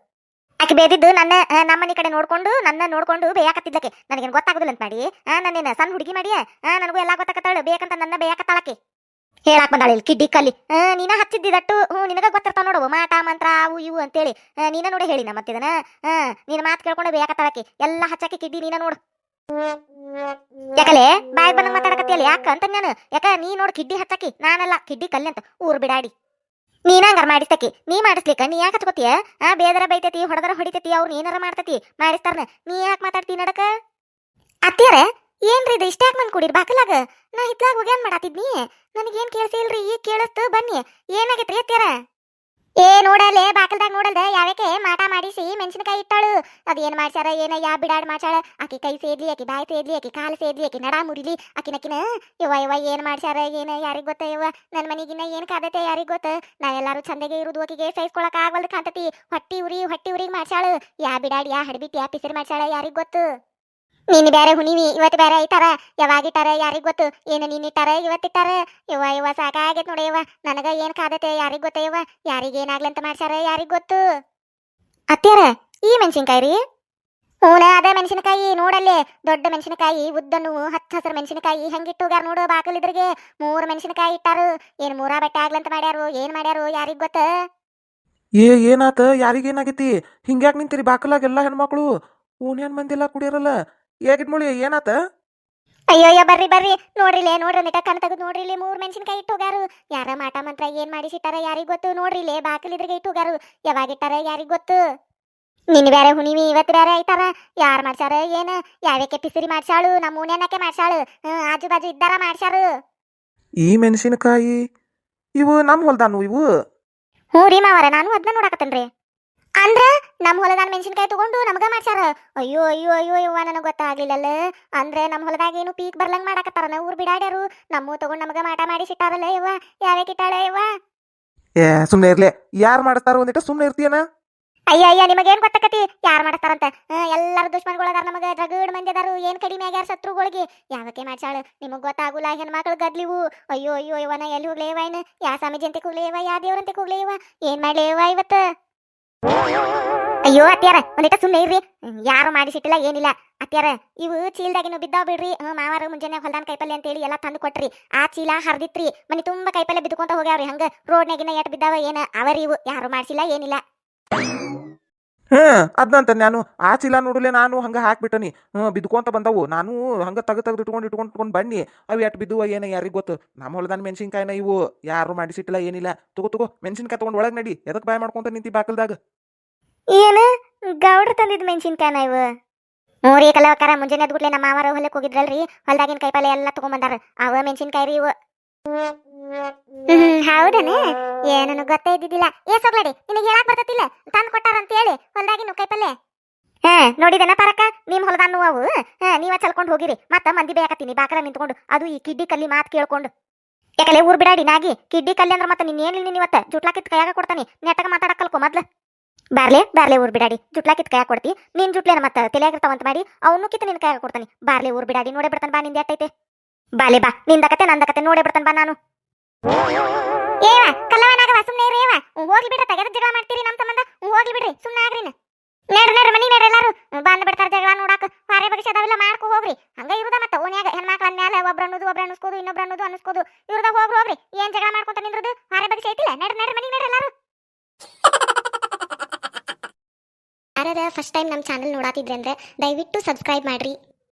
ಆಕೆ ಬೇದಿದ್ದು ನನ್ನ ಆ, ನಮ್ಮನೆ ಕಡೆ ನೋಡ್ಕೊಂಡು ನನ್ನ ನೋಡ್ಕೊಂಡು ಬೇಯಾಕತ್ತಿದ್ದಕ್ಕೆ ನನಗೇನು ಗೊತ್ತಾಗೋದಿಲ್ಲ ಅಂತ ಮಾಡಿ. ನನ್ನೇನ ಸಣ್ಣ ಹುಡುಗಿ ಮಾಡಿ ನನಗೂ ಎಲ್ಲ ಗೊತ್ತಾಕತ್ತಾಳು ಬೇಕಂತ ನನ್ನ ಬೇಯಾಕತ್ತಾಳಕ್ಕೆ. ಹೇಳಾಕ ಬಂದಾಳೆ ಇಲ್ಲಿ ಕಿಡ್ಡಿ ಕಲ್ಲಿ. ನೀನ ಹಚ್ಚಿದ್ದಿದಟ್ಟು ಹ್ಞೂ ನಿನಗ ಗೊತ್ತಿರ್ತಾವ ನೋಡು ಮಾಟ ಮಂತ್ರ ಅವು ಇವು ಅಂತೇಳಿ. ನೀನ ನೋಡಿ ಹೇಳಿ ನಾ ಮತ್ತಿದನ? ಹಾ ನಿನ್ನ ಮಾತು ಕೇಳ್ಕೊಂಡು ಬೇಯಾಕತ್ತಾಳಕ್ಕೆ. ಎಲ್ಲ ಹಚ್ಚಾಕಿ ಕಿಡ್ಡಿ ನೀನ ನೋಡು. ಯಾಕಲೆ ಬಾಯ್ ಬಂದಂಗ ಮಾತಾಡಕತ್ತಿಯಲ್ಲ ಯಾಕ ಅಂತ ನಾನು ಯಾಕ ನೀ ನೋಡು ಕಿಡ್ಡಿ ಹಚ್ಚಾಕಿ ನಾನಲ್ಲ ಕಿಡ್ಡಿ ಕಲ್ಲಿ ಅಂತ. ಊರ್ ಬಿಡಾಡಿ. ನೀನ ಹಂಗಾರ ಮಾಡಿಸ್ತಕಿ. ನೀ ಮಾಡಿಸ್ಲಿಕ್ಕ? ನೀ ಯಾಕೆ ಹಚ್ಕೋತಿಯ ಆ, ಬೇದರ ಬೈತೈತಿ, ಹೊಡೆದರ ಹೊಡಿತೈತಿ, ಅವ್ರು ಏನಾರ ಮಾಡ್ತತಿ, ಮಾಡಿಸ್ತಾರನ. ನೀ ಯಾಕೆ ಮಾತಾಡ್ತಿ ನಡಕ? ಅತ್ತಿಯರ, ಏನ್ರಿ ಇದು ಇಷ್ಟ ಯಾಕೆ ಬಂದು ಕುಡೀರಿ ಬಾಕಲಾಗ? ನಾ ಹಿತ್ಲಾಗ ಹೋಗ್ಯಾನ್ ಮಾಡಾತಿದ್ನಿ. ನನಗೇನ್ ಕೇಳಿಸಿಲ್ರಿ ಈಗ ಕೇಳಿಸ್ತು, ಬನ್ನಿ. ಏನಾಗೈತ್ರಿ ಅತ್ತಿಯರ? ಏ, ನೋಡಲ್ಲೇ ಬಾಕಲ್ದಾಗ ನೋಡಲ್ದ ಯಾವಕ್ಕೆ ಮಾಟ ಮಾಡಿಸಿ ಮೆಣಸಿನಕಾಯಿ ಇಟ್ಟಾಳು. ಅದೇನ್ ಮಾಡ್ಸ್ಯಾರ ಏನ ಯಾ ಬಿಡಾಡ್ ಮಾಡ್ಸಾಳ ಆಕಿ ಕೈ ಸೇದ್ಲಿ, ಆಕಿ ಬಾಯಿ ಸೇದ್ಲಿ, ಆಕಿ ಕಾಲು ಸೇದ್ಲಿ, ಆಕಿ ನಡ ಮುರಿಲಿ. ಆಕಿನಕಿನ ಯವ್ವ ಇವ ಏನ್ ಮಾಡ್ಸ್ಯಾರ, ಏನ, ಯಾರಿಗ್ ಗೊತ್ತ ಇವ ನನ್ ಮನಿಗಿನ್ನ ಏನ್ ಕಾದತೆ, ಯಾರಿಗ್ ಗೊತ್ತ? ನಾ ಎಲ್ಲಾರು ಚಂದಗೆ ಇರುದು, ಆಕಿಗೆ ಸಹಿಸ್ಕೊಳಕ್ ಆಗ್ವಲ್ದು ಕಾಂತತಿ. ಹೊಟ್ಟಿ ಉರಿ, ಹೊಟ್ಟಿ ಉರಿಗೆ ಮಾಡ್ಸಾಳು ಯಾ ಬಿಡಾಡ್, ಯಾ ಹಡ್ಬಿಟ್, ಯಾ ಪಿಸಿರ್ ಮಾಡ್ಸಾಳ ಯಾರಿಗ್ ಗೊತ್ತು? ನೀನ್ ಬ್ಯಾರೆ ಹುಣಿವಿ ಇವತ್ತು ಬ್ಯಾರೆ ಐತಾರ ಯಾವಾಗ ಇಟ್ಟಾರ ಯಾರಿಗ್ ಗೊತ್ತು? ಏನು ನೀನಿಟ್ಟಾರ ಇವತ್ತಿಟ್ಟಾರ ಇವ ಇವ ಸಾಕಾಗೈತ್ ನೋಡಿ ಇವ ನನಗ ಏನ್ ಕಾದತೆ, ಯಾರಿಗ್ ಗೊತ್ತ ಇವ ಯಾರಿಗೆ ಏನಾಗ್ಲಿ ಅಂತ ಮಾಡ್ಸಾರ ಯಾರಿಗ್ ಗೊತ್ತು? ಅತ್ಯಾರ ಈ ಮೆಣಸಿನ್ಕಾಯಿ ರೀ? ಹೂನ, ಅದ ಮೆಣಸಿನಕಾಯಿ ನೋಡಲ್ಲೇ. ದೊಡ್ಡ ಮೆಣಸಿನಕಾಯಿ ಉದ್ದನು ಹತ್ತು ಹಸಿರು ಮೆಣಸಿನಕಾಯಿ ಹೆಂಗಿಟ್ಟುಗಾರ ನೋಡು ಬಾಕಲಿದ್ರಿಗೆ ಮೂರು ಮೆಣಸಿನಕಾಯಿ ಇಟ್ಟಾರು. ಏನ್ ಮೂರಾ ಬಟ್ಟೆ ಆಗ್ಲಂತ ಮಾಡ್ಯಾರು, ಏನ್ ಮಾಡ್ಯಾರು, ಯಾರಿಗ್ ಗೊತ್ತ? ಏ, ಏನಾತ? ಯಾರಿಗೇನಾಗೈತಿ ಹಿಂಗ್ಯಾಕ್ ನಿಂತಿರಿ, ಬಾಕಲಾಗ ಎಲ್ಲ ಹೆಣ್ಮಕ್ಳು. ಓಣ್ಯಾನ್ ಮಂದಿಲ್ಲ ಕುಡಿಯರಲ್ಲ. ಏಗಿಟ್ಮುಳಿ ಏನಾತ? ಅಯ್ಯೋ ಅಯ್ಯೋ ಬರ್ರಿ ಬರ್ರಿ. ನೋಡ್ರಿಲೆ ನೋಡ್ರಿ ನಿಟ ಕಣ್ ತೆಗೆದು ನೋಡ್ರಿಲೆ ಮೂರ್ ಮೆಣಸಿನಕಾಯಿ ಇಟ್ಟೋಗಾರು ಯಾರ ಮಾಟ ಮಂತ್ರ ಏನ್ ಮಾಡಿಸಿಟ್ಟಾರ ಯಾರಿಗ್ ಗೊತ್ತು? ನೋಡ್ರಿಲೆ ಬಾಕಲಿದ್ರಿಗೆ ಇಟ್ಟೋಗಾರು ಯಾವಾಗ ಇಟ್ಟಾರ ಯಾರಿಗ್ ಗೊತ್ತು? ನಿನ್ ಬೇರೆ ಹುಣಿವಿ ಇವತ್ತು ಬೇರೆ ಐತಾರ. ಯಾರ್ ಮಾಡ್ಸಾರ ಏನ? ಯಾವ್ಯಾಕೆ ಪಿಸಿರಿ ಮಾಡ್ಸಾಳು ನಮ್ಮ ಓಣ್ಯಾನಕ್ಕೆ ಮಾಡ್ಸಾಳು ಹ್ಮ್ ಆಜು ಬಾಜು ಇದ್ದಾರ ಮಾಡ್ಸಾರು ಈ ಮೆಣಸಿನಕಾಯಿ ಇವು ನಮ್ಮ ಹೊಲ್ದಾನು ಇವು? ಹ್ಞೂ ರೀ ಮಾವರ ನಾನು ಅದನ್ನ ನೋಡಕತ್ತೇನ್ರಿ. ಅಂದ್ರ ನಮ್ಮ ಹೊಲದಾಗ ಮೆಣಸಿನಕಾಯಿ ತಗೊಂಡು ನಮಗ ಮಾಡ್ಸ್ಯಾರ. ಅಯ್ಯೋ ಅಯ್ಯೋ ಅಯ್ಯೋ ಇವ್ವ ನನಗೆ ಗೊತ್ತಾಗ್ಲಿಲ್ಲಲ್ಲ. ಅಂದ್ರೆ ನಮ್ಮ ಹೊಲದಾಗ ಏನು ಪೀಕ್ ಬರ್ಲಂಗ್ ಮಾಡಕತ್ತಾರ. ಊರ್ ಬಿಡಾಡ್ಯಾರು. ನಮ್ಮೂ ತಗೊಂಡು ನಮಗ ಮಾಟ ಮಾಡಿ ಸಿಟ್ಟಾರಲ್ಲ ಇವ್ವ ಯಾವ್ಯಾಕ ಕಿಟ್ಟಾಳ ಯವ್ವ? ಏ ಸುಮ್ಮನೆ ಇರ್ಲಿ. ಯಾರು ಮಾಡ್ತಾರ ಒಂದಿಟ್ಟು ಸುಮ್ಮನೆ ಇರ್ತೀಯನ? ಅಯ್ಯ ಅಯ್ಯ ನಿಮಗೇನ್ ಗೊತ್ತಾಕತಿ? ಯಾರ್ ಮಾಡ್ತಾರಂತ ಎಲ್ಲರ ಎಲ್ಲಾರು ದುಶ್ಮನ್ಗಳದಾರ ನಮಗ ರಗಡ್ ಮಂದಿ ಅದಾರು ಏನ್ ಕಡಿಮೆ ಆಗ್ಯಾರ ಶತ್ರುಗಳಿಗೆ? ಯಾವಕ್ಕೆ ಮಾಡ್ಸಾಳ ನಿಮಗ್ ಗೊತ್ತಾಗುಲ್ಲ ಹೆಣ್ಮಕ್ಳು ಗದ್ಲಿವು. ಅಯ್ಯೋ ಅಯ್ಯೋ ಇವನ ಎಲ್ಲಿ ಹೋಗ್ಲೇವ ಏನ್ ಯಾ ಸ್ವಾಮೀಜಿ ಅಂತ ಕೂಗ್ಲೇವ ಯಾ ದೇವ್ರಂತ ಕೂಗ್ಲೇವ ಏನ್ ಮಾಡ್ಲೇವ ಇವತ್ತ? ಅಯ್ಯೋ ಅತ್ಯಾರ ಒಂದಿಟ ಸುಮ್ಮನೆ ಇರ್ರಿ. ಯಾರು ಮಾಡಿಸಿಟ್ಟಿಲ್ಲ ಏನಿಲ್ಲ. ಅತ್ಯಾರ ಇವು ಚೀಲದಾಗಿನ ಬಿದ್ದಾವ್ ಬಿಡ್ರಿ. ಮಾವಾರ ಮುಂಜಾನೆ ಹೊಲ್ದಾನ್ ಕೈಪಲ್ಲೆ ಅಂತೇಳಿ ಎಲ್ಲ ತಂದು ಕೊಟ್ರಿ. ಆ ಚೀಲ ಹರಿದಿತ್ರಿ. ಮನೆ ತುಂಬಾ ಕೈಪಲ್ಲೆ ಬಿದ್ದುಕೊಂತ ಹೋಗ್ಯಾವ್ರಿ. ಹಂಗ ರೋಡ್ನಾಗಿನ ಎಟ್ ಬಿದ್ದಾವ ಏನ? ಅವರಿ ಇವು ಯಾರು ಮಾಡ್ಸಿಲ್ಲ, ಏನಿಲ್ಲ. ಹ್ಮ್, ಅದ್ನಂತ ನಾನು ಆ ಚೀಲ ನೋಡಲೆ ನಾನು ಹಂಗ ಹಾಕ್ಬಿಟ್ಟನಿ. ಹ್ಮ್, ಬಿದ್ಕೊಂತ ಬಂದವು. ನಾನು ಹಂಗ ತಗ ತೆಗ್ದು ಇಟ್ಕೊಂಡು ಇಟ್ಕೊಂಡು ಇಟ್ಕೊಂಡು ಬನ್ನಿ. ಅವು ಎಟ್ ಬಿದ್ದುವ ಏನ ಯಾರಿಗೆ ಗೊತ್ತು? ನಮ್ಮ ಹೊಲದಾನ ಮೆಣಸಿನ್ಕಾಯಿನ ಇವು. ಯಾರು ಮಾಡಿಸಿಟ್ಟಿಲ್ಲ ಏನಿಲ್ಲ. ತಗೋ ತಗೋ, ಮೆಣಸಿನ್ಕಾಯಿ ತಗೊಂಡ್ ಒಳಗ್ ನಡಿ. ಎದಕ್ ಬಾಯ್ ಮಾಡ್ಕೊಂತ ನಿಂತಿ ಬಾಕಲ್ದಾಗ? ಏನು? ಗೌಡ್ರ ತಂದಿದ್ ಮೆಣಸಿನ್ಕಾಯಿನ ಇವು. ಮೂರೇ ಕಲವಕಾರ ಮುಂಜಾನೆ ಎದ್ಬಿಟ್ಲೆ ನಮ್ಮ ಮಾವಾರ ಹೊಲಕ್ಕೆ ಹೋಗಿದ್ರಲ್ರಿ. ಹೊಲ್ದಾಗಿನ ಕೈಪಲ್ಲೆ ಎಲ್ಲ ತಗೊಂಬಂದಾರ. ಅವ ಮೆಣಸಿನ್ಕಾಯಿ ರೀ ಇವು. ಹೌದನ. ಏನನ್ನು ಗೊತ್ತೇ ಇದ್ದಿದ್ದಿಲ್ಲ. ಏ, ಸೊಗ್ಲಡಿ, ನಿನಗೆ ಹೇಳಕ್ ಬರ್ತತಿಲ್ಲ? ತಂದು ಕೊಟ್ಟಾರ ಅಂತ ಹೇಳಿ ಹೊಲ್ದಾಗಿನ ಕೈಪಲ್ಲೆ ಹಾ, ನೋಡಿದನ ಪರಕ ನಿಮ್ ಹೊಲದಾನು ಅವು ಹಾ, ನೀವ ಚಲ್ಕೊಂಡು ಹೋಗಿರಿ. ಮತ್ತ ಮಂದಿ ಬೇಕತ್ತೀನಿ ಬಾಕರ ನಿಂತ್ಕೊಂಡು. ಅದು ಈ ಕಿಡ್ಡಿ ಕಲ್ಲಿ ಮಾತು ಕೇಳ್ಕೊಂಡು. ಯಾಕಲೆ ಊರ್ ಬಿಡಾಡಿ ನಾಗಿ. ಕಿಡ್ಡಿ ಕಲ್ಲಿ ಅಂದ್ರೆ ಮತ್ತೆ ನೀನ್ ಏನ್ ಇವತ್ತ? ಜುಟ್ಲಾಕಿತ್ ಕೈಯಾಗ ಕೊಡ್ತಾನೆ. ನೆಟ್ಟಗ ಮಾತಾಡಕ್ ಕಲ್ಕೊ ಮೊದ್ಲು. ಬಾರ್ಲೆ ಬಾರ್ಲೆ ಊರ್ ಬಿಡಾಡಿ. ಜುಟ್ಲಾಕಿತ್ ಕೈಯಾಗ ಕೊಡ್ತಿ. ನಿನ್ ಜುಟ್ಲೇನ ಮತ್ತ ತಲೆಯಾಗಿರ್ತಾವಂತ ಮಾಡಿ, ಅವನು ನುಕ್ಕಿತ ನಿನ್ ಕೈಯಾಗ ಕೊಡ್ತಾನೆ. ಬಾರ್ಲೆ ಊರ್ ಬಿಡಾಡಿ. ನೋಡೇ ಬಿಡ್ತಾನೆ ಬಾ ನಿಂದ ಎಟ್ಟೈತೆ ಬಾಲೆ ಬಾ, ನಿಂದ ಕತೆ ನೋಡೇ ಬಿಡ್ತಾನೆ ಬಾ ನಾನು. ಏವ ಕಲ್ಲವನಾಗ ಸುಮ್ಮನೆ ಇರಿ, ಏವ. ಹೋಗ್ಲಿ ಬಿಡ್ರಿ, ತೆಗೆದ ಜಗಳ ಮಾಡ್ತೀರಿ ನಮ್ಮ ಸಂಬಂಧ ಹೋಗ್ಲಿ ಬಿಡ್ರಿ ಸುಮ್ಮನೆ ಆಗ್ರಿ ನೋಡ್ರಿ ನೋಡ್ರಿ, ಮನಿ ನೋಡ್ರಿ ಎಲ್ಲಾರು. ಬಂದ್ ಬಿಡ್ತಾರ ಜಗಳ ನೋಡಾಕ. ಪಾರೆ ಬಗ್ಗೆ ಅದಾವೆಲ್ಲ, ಮಾಡ್ಕೊ ಹೋಗ್ರಿ. ಹಂಗ ಇರುದ ಮತ್ತ ಓನ್ಯಾಗ ಹೆಣ್ಮಕ್ಳ ಅಂದ್ಮೇಲೆ ಒಬ್ರ ಅನ್ನೋದು, ಒಬ್ರ ಅನ್ನಿಸ್ಕೋದು, ಇನ್ನೊಬ್ರ ಅನ್ನೋದು ಅನ್ನಿಸ್ಕೋದು. ಇವ್ರದ ಹೋಗ್ರಿ ಹೋಗ್ರಿ. ಏನ್ ಜಗಳ ಮಾಡ್ಕೊಂತ ನಿಂದ್ರದು? ಪಾರೆ ಬಗ್ಗೆ ಐತಿಲ್ಲ? ನಡ್ರಿ ನಡ್ರಿ, ಮನಿ ನೋಡ್ರಿ ಎಲ್ಲಾರು. ಯಾರದ ಫಸ್ಟ್ ಟೈಮ್ ನಮ್ಮ ಚಾನಲ್ ನೋಡಾತಿದ್ರೆ ಅಂದ್ರೆ ದಯವಿಟ್ಟು ಸಬ್ಸ್ಕ್ರೈಬ್ ಮಾಡ್ರಿ.